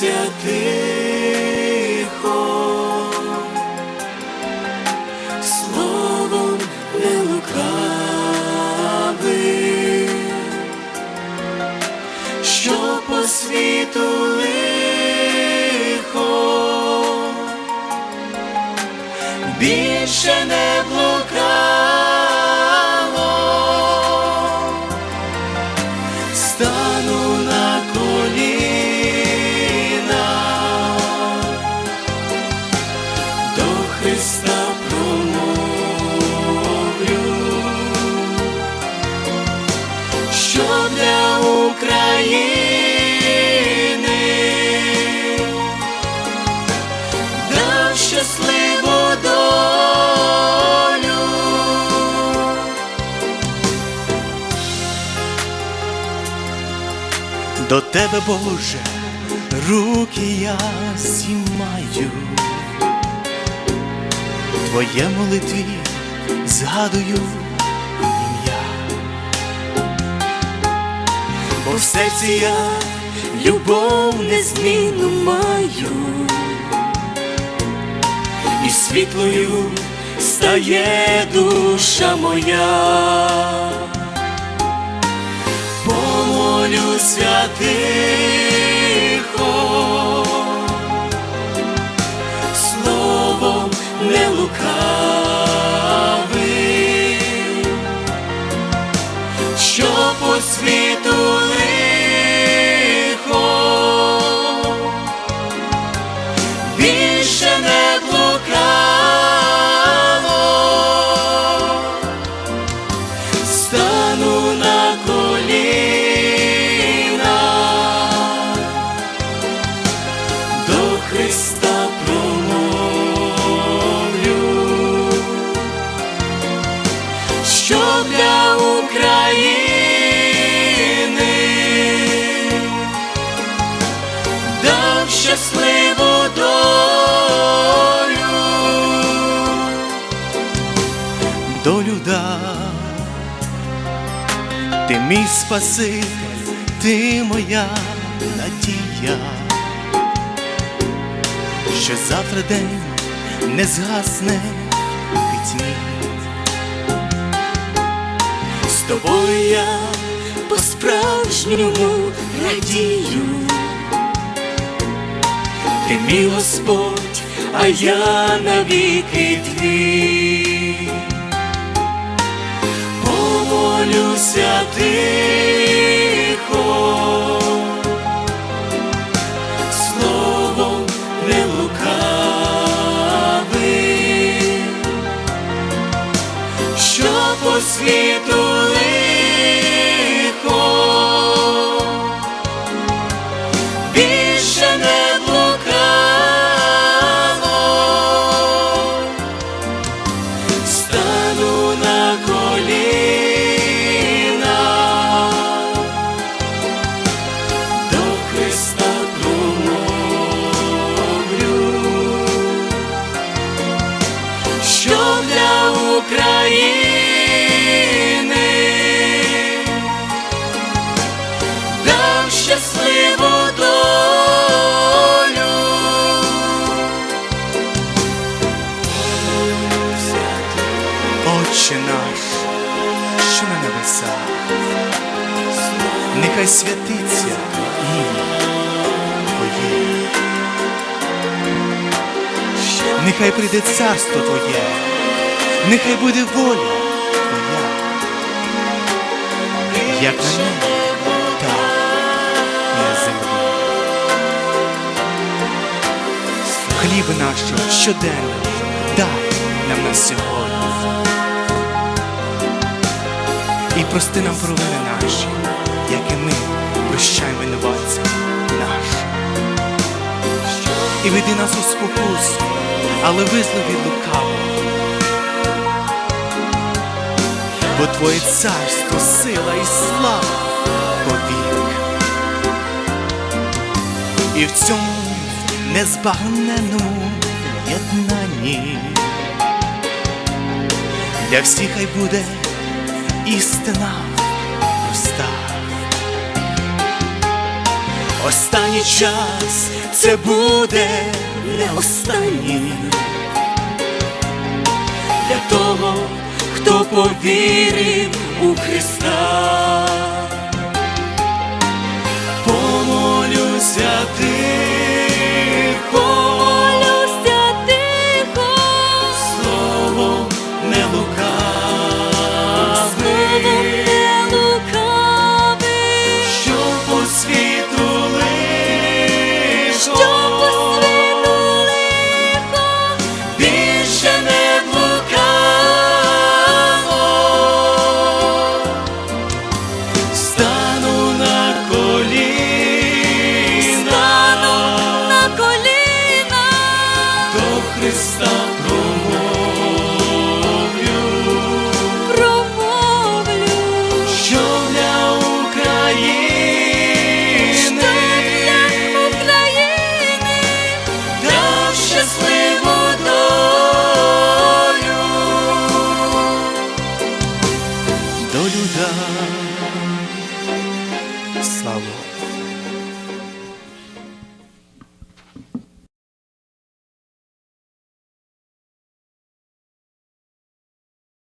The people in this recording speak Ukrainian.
Тішися тихо, словом не лукави, що по світу лихо. Більше не блукало. України дав щасливу долю. До тебе, Боже, руки я зімаю, Твоє молитві згадую бо в серці я любов незмінну маю, і світлою стає душа моя. Помолю тихо, України дав щасливу долю, долю дав. Ти мій Спаситель, ти моя надія, що завтра день не згасне пітьмі. Тобою я по-справжньому радію. Ти мій Господь, а я навіки твій помолюся тихо, словом не лукавим, що по світу Отче наш, що на небесах, нехай святиться ім'я Твоє, нехай прийде царство Твоє, нехай буде воля Твоя, як на небі, так на землі. Хліб наш щоденний дай нам на сьогодні. Прости нам провини наші, як і ми прощаємо винуватцям нашим. І веди нас у спокусу, але визволи від лукавого. Бо Твоє царство, сила і слава повік. І в цьому незбагненному єднанні для всіх хай буде істина проста. Останній час це буде не останній для того, хто повірив у Христа. Слава